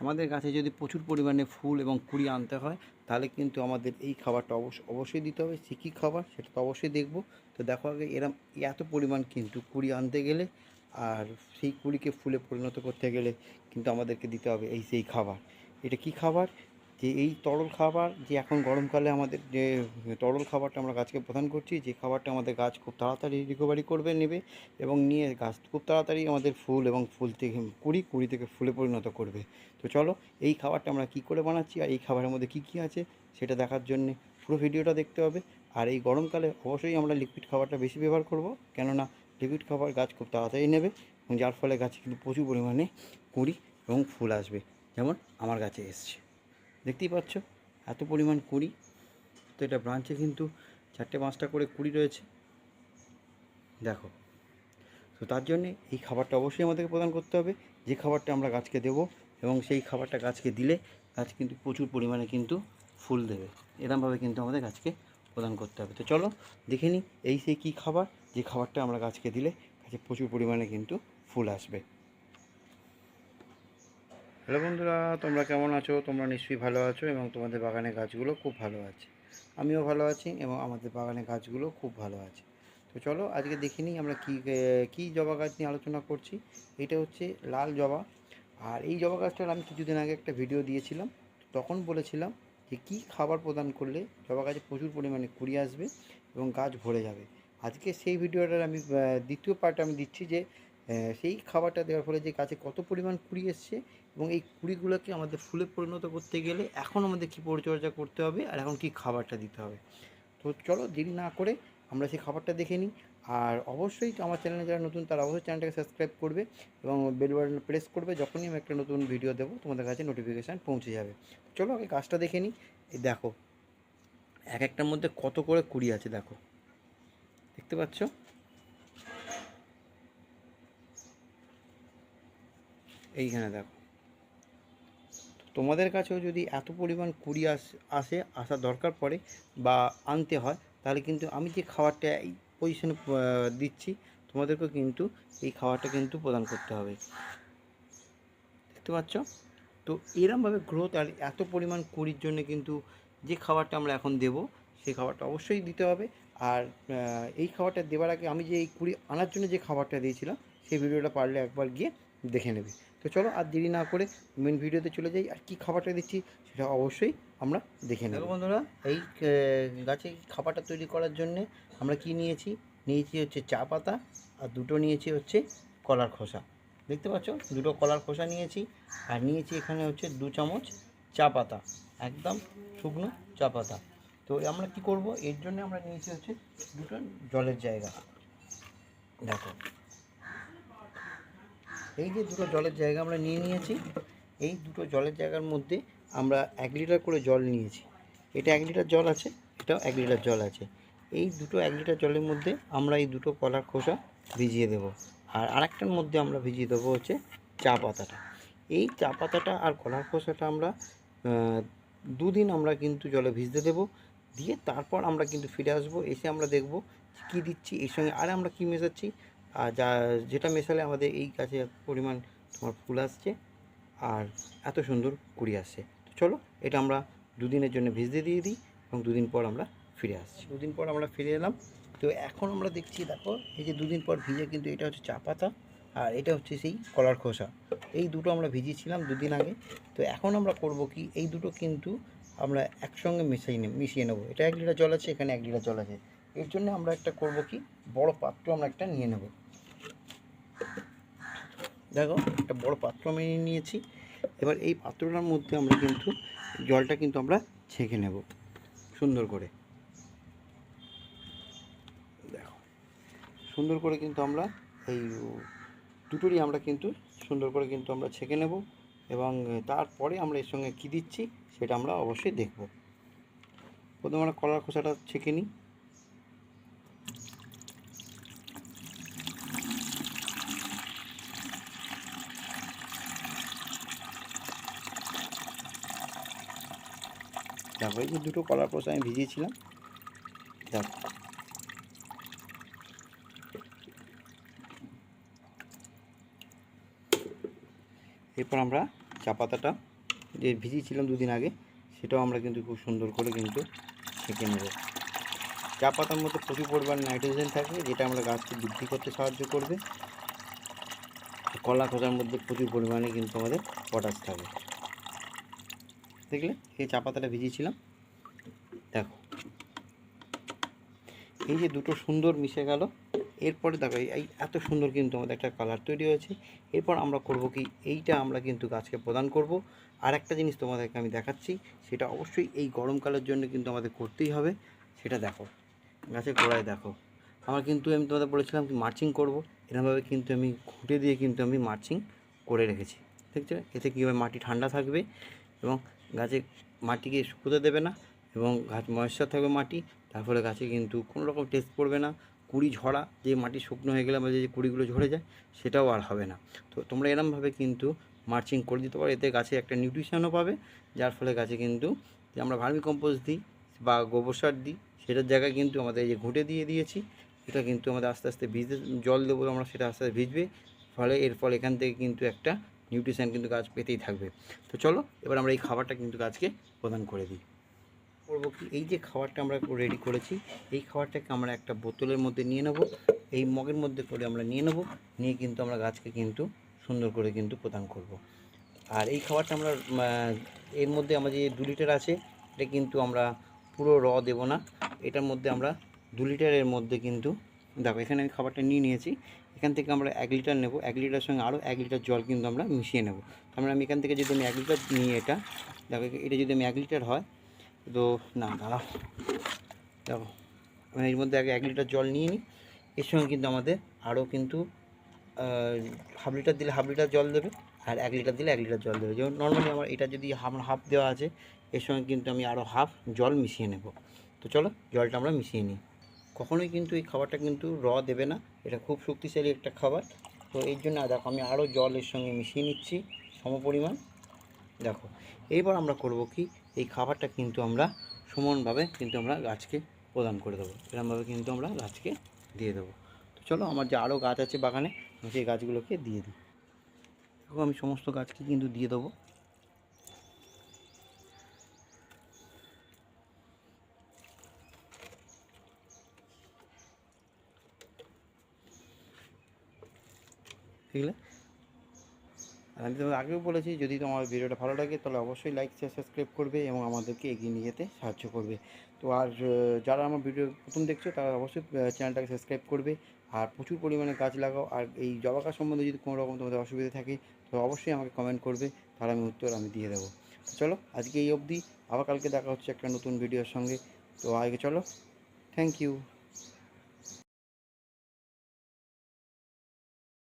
আমাদের গাছে যদি প্রচুর পরিমাণে ফুল এবং কুড়ি আনতে হয়, তাহলে কিন্তু আমাদের এই খাবারটা অবশ্য অবশ্যই দিতে হবে। সে কী খাবার, সেটা তো অবশ্যই দেখব। তো দেখো আগে এরম এত পরিমাণ কিন্তু কুড়ি আনতে গেলে আর সেই কুড়িকে ফুলে পরিণত করতে গেলে কিন্তু আমাদেরকে দিতে হবে এই সেই খাবার। এটা কি খাবার? যে এই তরল খাবার, যে এখন গরমকালে আমাদের যে তরল খাবারটা আমরা গাছকে প্রদান করছি, যে খাবারটা আমাদের গাছ খুব তাড়াতাড়ি রিকভারি করবে, নেবে এবং নিয়ে গাছ খুব তাড়াতাড়ি আমাদের ফুল এবং ফুল থেকে কুড়ি কুড়ি থেকে ফুলে পরিণত করবে। তো চলো, এই খাবারটা আমরা কী করে বানাচ্ছি আর এই খাবারের মধ্যে কী কী আছে সেটা দেখার জন্যে পুরো ভিডিওটা দেখতে হবে। আর এই গরমকালে অবশ্যই আমরা লিকুইড খাবারটা বেশি ব্যবহার করব, কেননা লিকুইড খাবার গাছ খুব তাড়াতাড়ি নেবে যার ফলে গাছে কিন্তু প্রচুর পরিমাণে কুড়ি এবং ফুল আসবে, যেমন আমার গাছে এসছে। দেখতেই পাচ্ছ, এত পরিমাণ কুড়ি। তো এটা ব্রাঞ্চে কিন্তু চারটে পাঁচটা করে কুড়ি রয়েছে। দেখো, তো তার জন্যে এই খাবারটা অবশ্যই আমাদেরকে প্রদান করতে হবে। যে খাবারটা আমরা গাছকে দেবো এবং সেই খাবারটা গাছকে দিলে গাছ কিন্তু প্রচুর পরিমাণে কিন্তু ফুল দেবে। এরমভাবে কিন্তু আমাদের গাছকে প্রদান করতে হবে। তো চলো, দেখে নিই এই সেই কী খাবার। যে খাবারটা আমরা গাছকে দিলে গাছে প্রচুর পরিমাণে কিন্তু ফুল আসবে। হ্যালো বন্ধুরা, তোমরা কেমন আছো? তোমরা নিশ্চয়ই ভালো আছো এবং তোমাদের বাগানে গাছগুলো খুব ভালো আছে। আমিও ভালো আছি এবং আমাদের বাগানে গাছগুলো খুব ভালো আছে। তো চলো আজকে দেখে নিই আমরা কী কী জবা গাছ নিয়ে আলোচনা করছি। এটা হচ্ছে লাল জবা। আর এই জবা গাছটার আমি কিছুদিন আগে একটা ভিডিও দিয়েছিলাম। তখন বলেছিলাম যে কী খাবার প্রদান করলে জবা গাছে প্রচুর পরিমাণে কুড়ি আসবে এবং গাছ ভরে যাবে। আজকে সেই ভিডিওটার আমি দ্বিতীয় পার্ট আমি দিচ্ছি যে সেই খাবারটা দেওয়ার ফলে যে গাছে কত পরিমাণ কুড়ি এসছে এবং এই কুড়িগুলোকে আমাদের ফুলে পরিণত করতে গেলে এখন আমাদের কী পরিচর্যা করতে হবে আর এখন কী খাবারটা দিতে হবে। তো চলো দেরি না করে আমরা সেই খাবারটা দেখে নিই। আর অবশ্যই আমার চ্যানেলে যারা নতুন তারা অবশ্যই চ্যানেলটাকে সাবস্ক্রাইব করবে এবং বেল বাটন প্রেস করবে যখনই আমি একটা নতুন ভিডিও দেবো, তোমাদের কাছে নোটিফিকেশান পৌঁছে যাবে। চলো আগে গাছটা দেখে নিই। দেখো, এক একটার মধ্যে কত করে কুড়ি আছে দেখো। দেখতে পাচ্ছ? এইখানে দেখো। তোমাদের কাছেও যদি এত পরিমাণ কুড়ি আস, আসে দরকার পড়ে বা আনতে হয়, তাহলে কিন্তু আমি যে খাবারটা এই পজিশনে দিচ্ছি, তোমাদেরকেও কিন্তু এই খাবারটা কিন্তু প্রদান করতে হবে। দেখতে পাচ্ছ? তো এরমভাবে গ্রোথ আর এত পরিমাণ কুড়ির জন্য কিন্তু যে খাবারটা আমরা এখন দেব, সেই খাবারটা অবশ্যই দিতে হবে। আর এই খাবারটা দেওয়ার আগে আমি যে এই কুড়ি আনার জন্য যে খাবারটা দিয়েছিলাম, সেই ভিডিওটা পারলে একবার গিয়ে দেখে নেবে। তো চলো আর দেরি না করে মেন ভিডিওতে চলে যাই। আর কি খাবারটা দিচ্ছি সেটা অবশ্যই আমরা দেখে নেব। বন্ধুরা, এই গাছে খাবারটা তৈরি করার জন্যে আমরা কি নিয়েছি? নিয়েছি হচ্ছে চা পাতা আর দুটো নিয়েছি হচ্ছে কলার খোসা। দেখতে পাচ্ছ? দুটো কলার খোসা নিয়েছি আর নিয়েছি এখানে হচ্ছে দু চামচ চা পাতা, একদম শুকনো চা পাতা। তো আমরা কি করব? এর জন্য আমরা নিয়েছি হচ্ছে দুটো জলের জায়গা। দেখো। এই যে দুটো জলের জায়গা আমরা নিয়ে নিয়েছি, এই দুটো জলের জায়গার মধ্যে আমরা এক লিটার করে জল নিয়েছি। এটা এক লিটার জল আছে, এটাও এক লিটার জল আছে। এই দুটো এক লিটার জলের মধ্যে আমরা এই দুটো কলার খোসা ভিজিয়ে দেবো। আর আরেকটার মধ্যে আমরা ভিজিয়ে দেবো হচ্ছে চা পাতাটা। এই চা পাতাটা আর কলার খোসাটা আমরা দুদিন আমরা কিন্তু জলে ভিজতে দেবো। দিয়ে তারপর আমরা কিন্তু ফিরে আসব, এসে আমরা দেখব কী দিচ্ছি, এর সঙ্গে আর আমরা কী মেশাচ্ছি আর যা, যেটা মেশালে আমাদের এই গাছে পরিমাণ তোমার ফুল আসছে আর এত সুন্দর কুড়ি আসছে। তো চলো, এটা আমরা দুদিনের জন্য ভিজতে দিয়ে দিই এবং দুদিন পর আমরা ফিরে আসছি। দুদিন পর আমরা ফিরে এলাম। তো এখন আমরা দেখছি, দেখো, এই যে দুদিন পর ভিজে কিন্তু এটা হচ্ছে চা পাতা আর এটা হচ্ছে সেই কলার খোসা। এই দুটো আমরা ভিজিয়েছিলাম দুদিন আগে। তো এখন আমরা করব কি, এই দুটো কিন্তু আমরা একসঙ্গে মিশিয়ে মিশিয়ে নেব। এটা এক লিটার জল আছে, এখানে এক লিটার জল আছে। এর জন্য আমরা একটা করব কি? বড় পাত্র আমরা একটা নিয়ে নেব। দেখো, একটা বড় পাত্র আমি নিয়ে নিয়েছি। এবার এই পাত্রটার মধ্যে আমরা কিন্তু জলটা কিন্তু আমরা ছেঁকে নেব, সুন্দর করে। দেখো, সুন্দর করে কিন্তু আমরা এই দুটোরই আমরা কিন্তু সুন্দর করে কিন্তু আমরা ছেঁকে নেব এবং তারপরে আমরা এর সঙ্গে কী দিচ্ছি সেটা আমরা অবশ্যই দেখব। প্রথমে আমরা কলার খোসাটা ছেঁকে নিই। দেখো, এই যে দুটো কলার খোসা আমি ভিজিয়েছিলাম। দেখো। এরপর আমরা চা পাতাটা যে ভিজিয়েছিলাম দুদিন আগে, সেটাও আমরা কিন্তু খুব সুন্দর করে কিন্তু ছেঁকে নেব। চা পাতার মধ্যে প্রচুর পরিমাণ নাইট্রোজেন থাকে, যেটা আমরা গাছকে বৃদ্ধি করতে সাহায্য করবে। কলা খোসার মধ্যে প্রচুর পরিমাণে কিন্তু আমাদের পটাশ থাকে। দেখলে? এই চা পাতাটা ভিজিয়েছিলাম। দেখো। এই যে দুটো সুন্দর মিশে গেল। এরপরে দেখো, এই- এত সুন্দর কিন্তু আমাদের একটা কালার তৈরি হয়েছে। এরপর আমরা করব কি? এইটা আমরা কিন্তু গাছকে প্রদান করব। আর একটা জিনিস তোমাদেরকে আমি দেখাচ্ছি, সেটা অবশ্যই এই গরমকালের জন্য কিন্তু আমাদের করতেই হবে। সেটা দেখো। গাছের গোড়ায় দেখো। আমার কিন্তু আমি তোমাদের বলেছিলাম মার্চিং করব। এরকমভাবে কিন্তু আমি ঘুঁটে দিয়ে কিন্তু আমি মার্চিং করে রেখেছি। দেখছ? এতে কীভাবে মাটি ঠান্ডা থাকবে এবং গাছে মাটিকে শুকোতে দেবে না এবং গাছ ময়েশ্চার থাকবে মাটি, তার ফলে গাছে কিন্তু কোনো রকম টেস্ট পড়বে না। কুড়ি ঝরা যে মাটি শুকনো হয়ে গেলে আমাদের যে কুড়িগুলো ঝরে যায়, সেটাও আর হবে না। তো তোমরা এরমভাবে কিন্তু মার্চিং করে দিতে পারো। এতে গাছে একটা নিউট্রিশনও পাবে, যার ফলে গাছে কিন্তু যে আমরা ভার্মি কম্পোস্ট দিই বা গোবর সার দিই, সেটার জায়গায় কিন্তু আমাদের এই যে ঘুঁটে দিয়ে দিয়েছি, এটা কিন্তু আমাদের আস্তে আস্তে ভিজে, জল দেবো আমরা, সেটা আস্তে আস্তে ভিজবে। ফলে এর ফলে এখান থেকে কিন্তু একটা নিউট্রিশন কিন্তু গাছ পেতেই থাকবে। তো চলো, এবার আমরা এই খাবারটা কিন্তু গাছকে প্রদান করে দিই। করব কি? এই যে খাবারটা আমরা রেডি করেছি, এই খাবারটাকে আমরা একটা বোতলের মধ্যে নিয়ে নেব, এই মগের মধ্যে করে আমরা নিয়ে নেব, নিয়ে কিন্তু আমরা গাছকে কিন্তু সুন্দর করে কিন্তু প্রদান করব। আর এই খাবারটা আমরা এর মধ্যে আমরা যে দু লিটার আছে, এটা কিন্তু আমরা পুরো র দেব না, এটার মধ্যে আমরা দু লিটারের মধ্যে কিন্তু দেখো, এখানে আমি খাবারটা নিয়ে নিয়েছি। এখান থেকে আমরা এক লিটার নেব। এক লিটার সঙ্গে আরও এক লিটার জল কিন্তু আমরা মিশিয়ে নেব। মানে আমি এখান থেকে যদি আমি এক লিটার নিই এটা, দেখো, এটা যদি আমি এক লিটার হয়, তো না দাঁড়াও দেখো, আমি এর মধ্যে আগে এক লিটার জল নিয়ে নিই। এর সঙ্গে কিন্তু আমাদের আরও কিন্তু হাফ লিটার দিলে হাফ লিটার জল দেবে আর এক লিটার দিলে এক লিটার জল দেবে। যেমন নর্মালি আমার এটা যদি আমার হাফ দেওয়া আছে, এর সঙ্গে কিন্তু আমি আরও হাফ জল মিশিয়ে নেব। তো চলো, জলটা আমরা মিশিয়ে নিই। কখনোই কিন্তু এই খাবারটা কিন্তু র দেবে না। এটা খুব শক্তিশালী একটা খাবার। তো এই জন্য দেখো, আমি আরও জলের সঙ্গে মিশিয়ে নিচ্ছি সমপরিমাণ। দেখো এইবার আমরা করব কি? এই খাবারটা কিন্তু আমরা সমানভাবে কিন্তু আমরা গাছকে প্রদান করে দেবো। এরকমভাবে কিন্তু আমরা গাছকে দিয়ে দেবো। তো চলো, আমার যে আরও গাছ আছে বাগানে, আমি সেই গাছগুলোকে দিয়ে দিই। দেখো, আমি সমস্ত গাছকে কিন্তু দিয়ে দেবো। আছে আর আমি তোমাকে আগেও বলেছি, যদি তোমার ভিডিওটা ভালো লাগে, তাহলে অবশ্যই লাইক শেয়ার সাবস্ক্রাইব করবে এবং আমাদেরকে এগিয়ে নিয়ে যেতে সাহায্য করবে। তো আর যারা আমার ভিডিও প্রথম দেখছ, তারা অবশ্যই চ্যানেলটাকে সাবস্ক্রাইব করবে। আর প্রচুর পরিমাণে গাছ লাগাও। আর এই জবা গাছ সম্বন্ধে যদি কোনো রকম তোমাদের অসুবিধা থাকে, তো অবশ্যই আমাকে কমেন্ট করবে, তাহলে আমি উত্তর আমি দিয়ে দেবো। চলো, আজকে এই অবধি। আবার কালকে দেখা হচ্ছে একটা নতুন ভিডিওর সঙ্গে। তো আগে চলো। Thank you